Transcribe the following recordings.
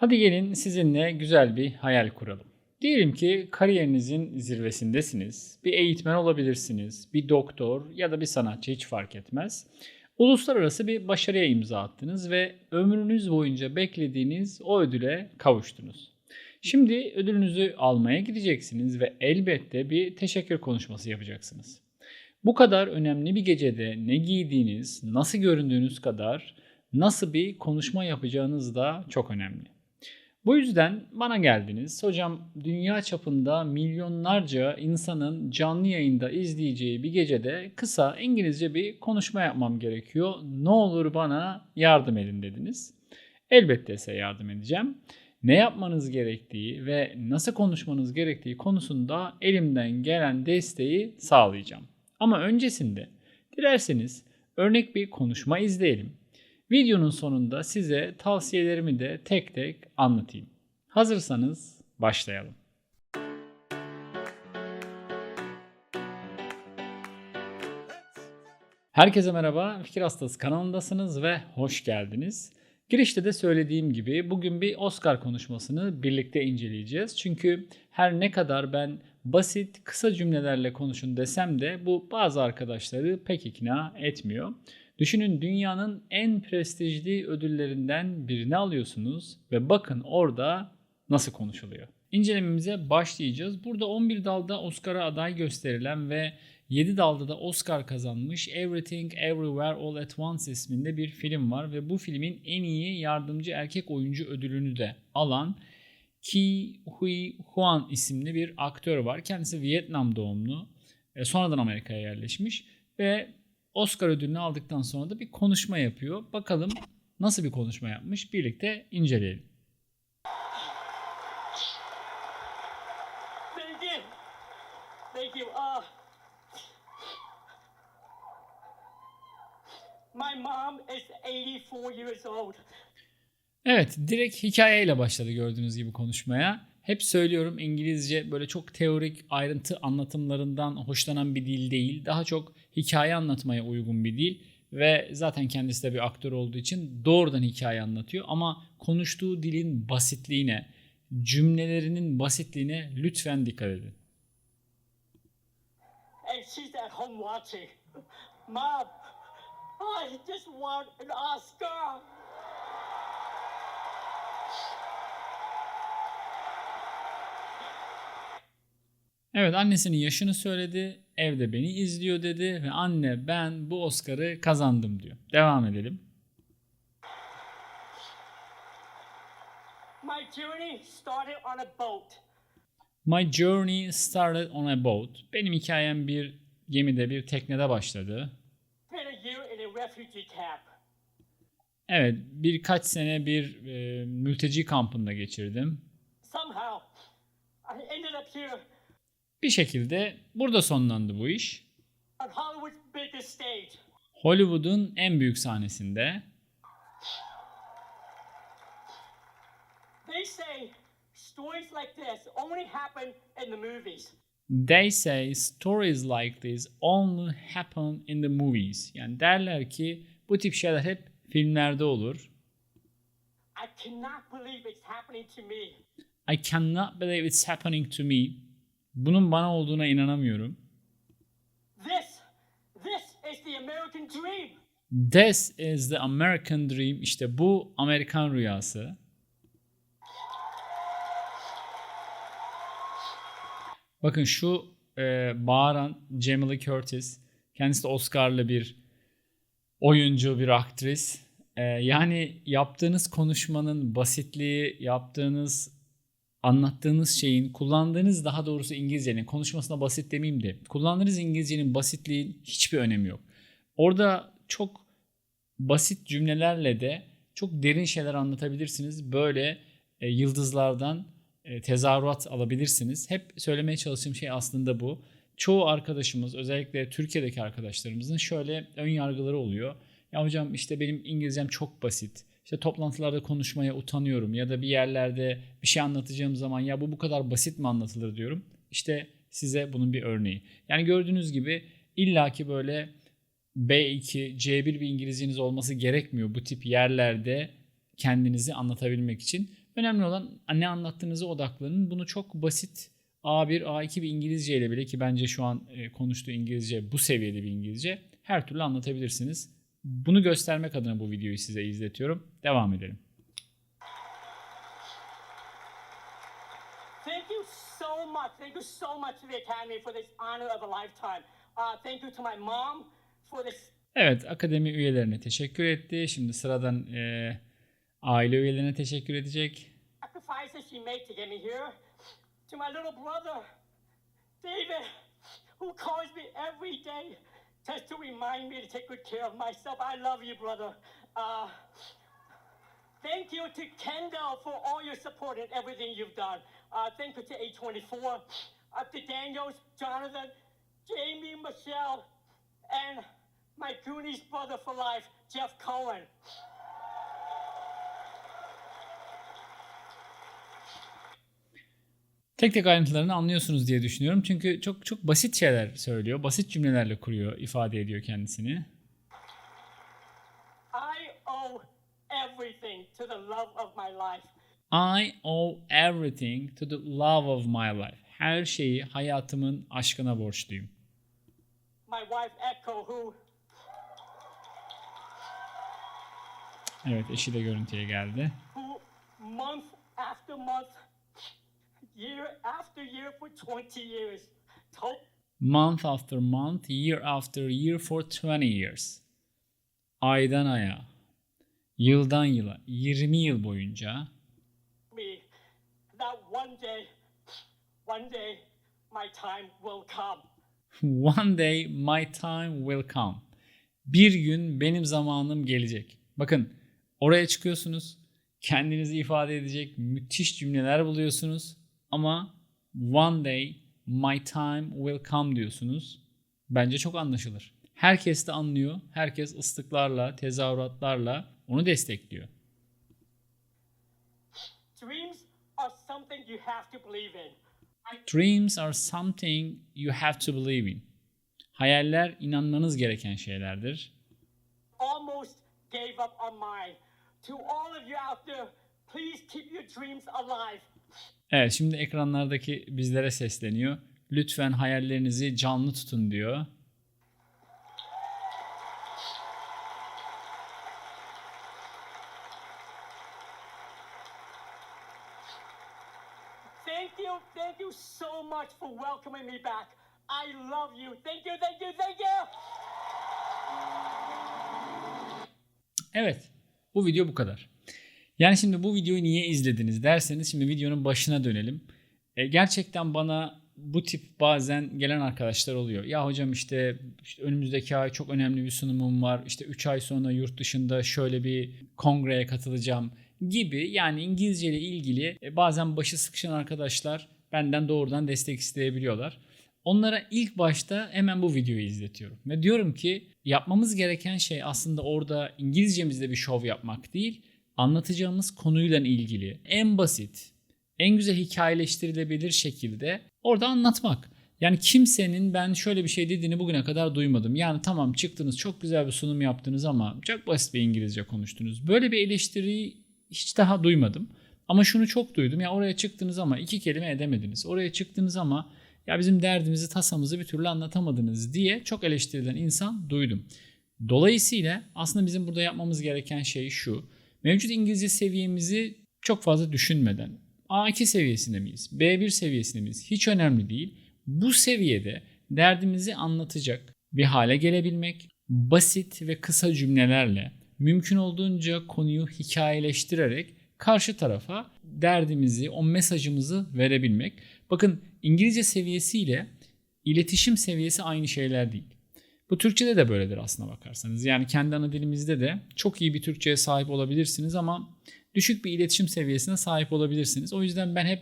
Hadi gelin sizinle güzel bir hayal kuralım. Diyelim ki kariyerinizin zirvesindesiniz. Bir eğitmen olabilirsiniz, bir doktor ya da bir sanatçı hiç fark etmez. Uluslararası bir başarıya imza attınız ve ömrünüz boyunca beklediğiniz o ödüle kavuştunuz. Şimdi ödülünüzü almaya gideceksiniz ve elbette bir teşekkür konuşması yapacaksınız. Bu kadar önemli bir gecede ne giydiğiniz, nasıl göründüğünüz kadar nasıl bir konuşma yapacağınız da çok önemli. Bu yüzden bana geldiniz. Hocam dünya çapında milyonlarca insanın canlı yayında izleyeceği bir gecede kısa İngilizce bir konuşma yapmam gerekiyor. Ne olur bana yardım edin dediniz. Elbette size yardım edeceğim. Ne yapmanız gerektiği ve nasıl konuşmanız gerektiği konusunda elimden gelen desteği sağlayacağım. Ama öncesinde dilerseniz örnek bir konuşma izleyelim. Videonun sonunda size tavsiyelerimi de tek tek anlatayım. Hazırsanız başlayalım. Herkese merhaba, Fikir Hastası kanalındasınız ve hoş geldiniz. Girişte de söylediğim gibi bugün bir Oscar konuşmasını birlikte inceleyeceğiz. Çünkü her ne kadar ben basit, kısa cümlelerle konuşun desem de bu bazı arkadaşları pek ikna etmiyor. Düşünün dünyanın en prestijli ödüllerinden birini alıyorsunuz ve bakın orada nasıl konuşuluyor. İncelememize başlayacağız. Burada 11 dalda Oscar'a aday gösterilen ve 7 dalda da Oscar kazanmış Everything Everywhere All at Once isminde bir film var ve bu filmin en iyi yardımcı erkek oyuncu ödülünü de alan Ki Hui Huan isimli bir aktör var. Kendisi Vietnam doğumlu. E, sonradan Amerika'ya yerleşmiş ve Oscar ödülünü aldıktan sonra da bir konuşma yapıyor. Bakalım nasıl bir konuşma yapmış birlikte inceleyelim. Thank you. Thank you. Uh, my mom is 84 years old. Evet, direkt hikayeyle başladı gördüğünüz gibi konuşmaya. Hep söylüyorum İngilizce böyle çok teorik ayrıntı anlatımlarından hoşlanan bir dil değil. Daha çok hikaye anlatmaya uygun bir dil ve zaten kendisi de bir aktör olduğu için doğrudan hikaye anlatıyor ama konuştuğu dilin basitliğine, cümlelerinin basitliğine lütfen dikkat edin. And she's at home watching. Mom, I just won an Oscar. Evet annesinin yaşını söyledi, evde beni izliyor dedi ve anne ben bu Oscar'ı kazandım diyor. Devam edelim. My journey started on a boat. My journey started on a boat. Benim hikayem bir gemide, bir teknede başladı. Evet, birkaç sene bir e, mülteci kampında geçirdim. Somehow, I ended up here Bir şekilde burada sonlandı bu iş. Hollywood'un en büyük sahnesinde. They say stories like this only happen in the movies. They say stories like this only happen in the movies. Yani derler ki bu tip şeyler hep filmlerde olur. I cannot believe it's happening to me. I cannot believe it's happening to me. Bunun bana olduğuna inanamıyorum. This, this is the American dream. This is the American dream. İşte bu Amerikan rüyası. Bakın şu e, bağıran Jamie Lee Curtis. Kendisi de Oscar'lı bir oyuncu, bir aktris. E, yani yaptığınız konuşmanın basitliği, yaptığınız anlattığınız şeyin, kullandığınız daha doğrusu İngilizcenin, konuşmasına basit demeyeyim de, kullandığınız İngilizcenin basitliğin hiçbir önemi yok. Orada çok basit cümlelerle de çok derin şeyler anlatabilirsiniz. Böyle e, yıldızlardan e, tezahürat alabilirsiniz. Hep söylemeye çalıştığım şey aslında bu. Çoğu arkadaşımız özellikle Türkiye'deki arkadaşlarımızın şöyle ön yargıları oluyor. Ya hocam işte benim İngilizcem çok basit. İşte toplantılarda konuşmaya utanıyorum ya da bir yerlerde bir şey anlatacağım zaman ya bu bu kadar basit mi anlatılır diyorum. İşte size bunun bir örneği. Yani gördüğünüz gibi illaki böyle B2, C1 bir İngilizceniz olması gerekmiyor bu tip yerlerde kendinizi anlatabilmek için. Önemli olan ne anlattığınıza odaklanın. Bunu çok basit A1, A2 bir İngilizce ile bile ki bence şu an e, konuştuğu İngilizce bu seviyede bir İngilizce her türlü anlatabilirsiniz. Bunu göstermek adına bu videoyu size izletiyorum. Devam edelim. Thank you so much. Thank you so much to the Academy for this honor of a lifetime. Uh, thank you to my mom for this Evet, akademi üyelerine teşekkür etti. Şimdi sıradan e, aile üyelerine teşekkür edecek. sacrifices she made to get me here. To my little brother, David, who calls me every day just to remind me to take good care of myself. I love you, brother. Uh, thank you to Kendall for all your support and everything you've done. Uh, thank you to A24, uh, to Daniels, Jonathan, Jamie, Michelle, and my Goonies brother for life, Jeff Cohen. Tek tek ayrıntılarını anlıyorsunuz diye düşünüyorum. Çünkü çok çok basit şeyler söylüyor. Basit cümlelerle kuruyor, ifade ediyor kendisini. I owe everything to the love of my life. I owe everything to the love of my life. Her şeyi hayatımın aşkına borçluyum. My wife Echo, who Evet, eşi de görüntüye geldi. who month after month, year after year for 20 years Month after month, year after year for 20 years. Aydan aya, yıldan yıla, 20 yıl boyunca me that one day, one day my time will come. One day my time will come. Bir gün benim zamanım gelecek. Bakın oraya çıkıyorsunuz. Kendinizi ifade edecek müthiş cümleler buluyorsunuz. Ama one day my time will come diyorsunuz. Bence çok anlaşılır. Herkes de anlıyor. Herkes ıslıklarla, tezahüratlarla onu destekliyor. Dreams are something you have to believe in. Dreams are something you have to believe in. Hayaller inanmanız gereken şeylerdir. Almost gave up on mine. To all of you out there, please keep your dreams alive. Evet şimdi ekranlardaki bizlere sesleniyor. Lütfen hayallerinizi canlı tutun diyor. Thank you, thank you so much for welcoming me back. I love you. Thank you, thank you, thank you. Evet bu video bu kadar. Yani şimdi bu videoyu niye izlediniz derseniz şimdi videonun başına dönelim. E, gerçekten bana bu tip bazen gelen arkadaşlar oluyor. Ya hocam işte, işte önümüzdeki ay çok önemli bir sunumum var. İşte 3 ay sonra yurt dışında şöyle bir kongreye katılacağım gibi yani İngilizce ile ilgili e, bazen başı sıkışan arkadaşlar benden doğrudan destek isteyebiliyorlar. Onlara ilk başta hemen bu videoyu izletiyorum. Ve diyorum ki yapmamız gereken şey aslında orada İngilizcemizde bir şov yapmak değil, anlatacağımız konuyla ilgili en basit, en güzel hikayeleştirilebilir şekilde orada anlatmak. Yani kimsenin ben şöyle bir şey dediğini bugüne kadar duymadım. Yani tamam çıktınız çok güzel bir sunum yaptınız ama çok basit bir İngilizce konuştunuz. Böyle bir eleştiriyi hiç daha duymadım. Ama şunu çok duydum. Ya oraya çıktınız ama iki kelime edemediniz. Oraya çıktınız ama ya bizim derdimizi, tasamızı bir türlü anlatamadınız diye çok eleştirilen insan duydum. Dolayısıyla aslında bizim burada yapmamız gereken şey şu. Mevcut İngilizce seviyemizi çok fazla düşünmeden A2 seviyesinde miyiz? B1 seviyesinde miyiz? Hiç önemli değil. Bu seviyede derdimizi anlatacak bir hale gelebilmek, basit ve kısa cümlelerle mümkün olduğunca konuyu hikayeleştirerek karşı tarafa derdimizi, o mesajımızı verebilmek. Bakın İngilizce seviyesiyle iletişim seviyesi aynı şeyler değil. Bu Türkçede de böyledir aslına bakarsanız. Yani kendi ana dilimizde de çok iyi bir Türkçeye sahip olabilirsiniz ama düşük bir iletişim seviyesine sahip olabilirsiniz. O yüzden ben hep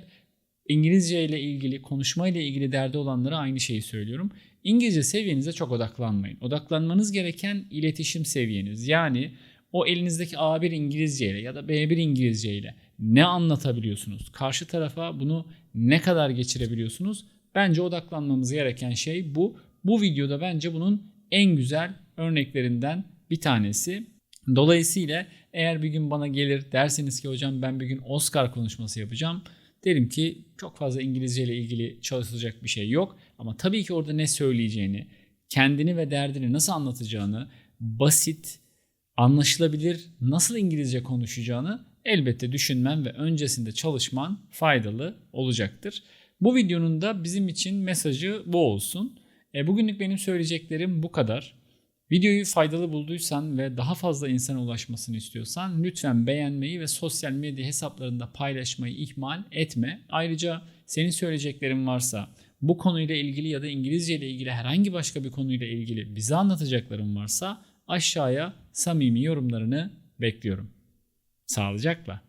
İngilizce ile ilgili, konuşma ile ilgili derdi olanlara aynı şeyi söylüyorum. İngilizce seviyenize çok odaklanmayın. Odaklanmanız gereken iletişim seviyeniz. Yani o elinizdeki A1 İngilizce ile ya da B1 İngilizce ile ne anlatabiliyorsunuz? Karşı tarafa bunu ne kadar geçirebiliyorsunuz? Bence odaklanmamız gereken şey bu. Bu videoda bence bunun en güzel örneklerinden bir tanesi. Dolayısıyla eğer bir gün bana gelir derseniz ki hocam ben bir gün Oscar konuşması yapacağım. Derim ki çok fazla İngilizce ile ilgili çalışılacak bir şey yok. Ama tabii ki orada ne söyleyeceğini, kendini ve derdini nasıl anlatacağını, basit, anlaşılabilir, nasıl İngilizce konuşacağını elbette düşünmen ve öncesinde çalışman faydalı olacaktır. Bu videonun da bizim için mesajı bu olsun. E, bugünlük benim söyleyeceklerim bu kadar. Videoyu faydalı bulduysan ve daha fazla insana ulaşmasını istiyorsan lütfen beğenmeyi ve sosyal medya hesaplarında paylaşmayı ihmal etme. Ayrıca senin söyleyeceklerin varsa bu konuyla ilgili ya da İngilizce ile ilgili herhangi başka bir konuyla ilgili bize anlatacakların varsa aşağıya samimi yorumlarını bekliyorum. Sağlıcakla.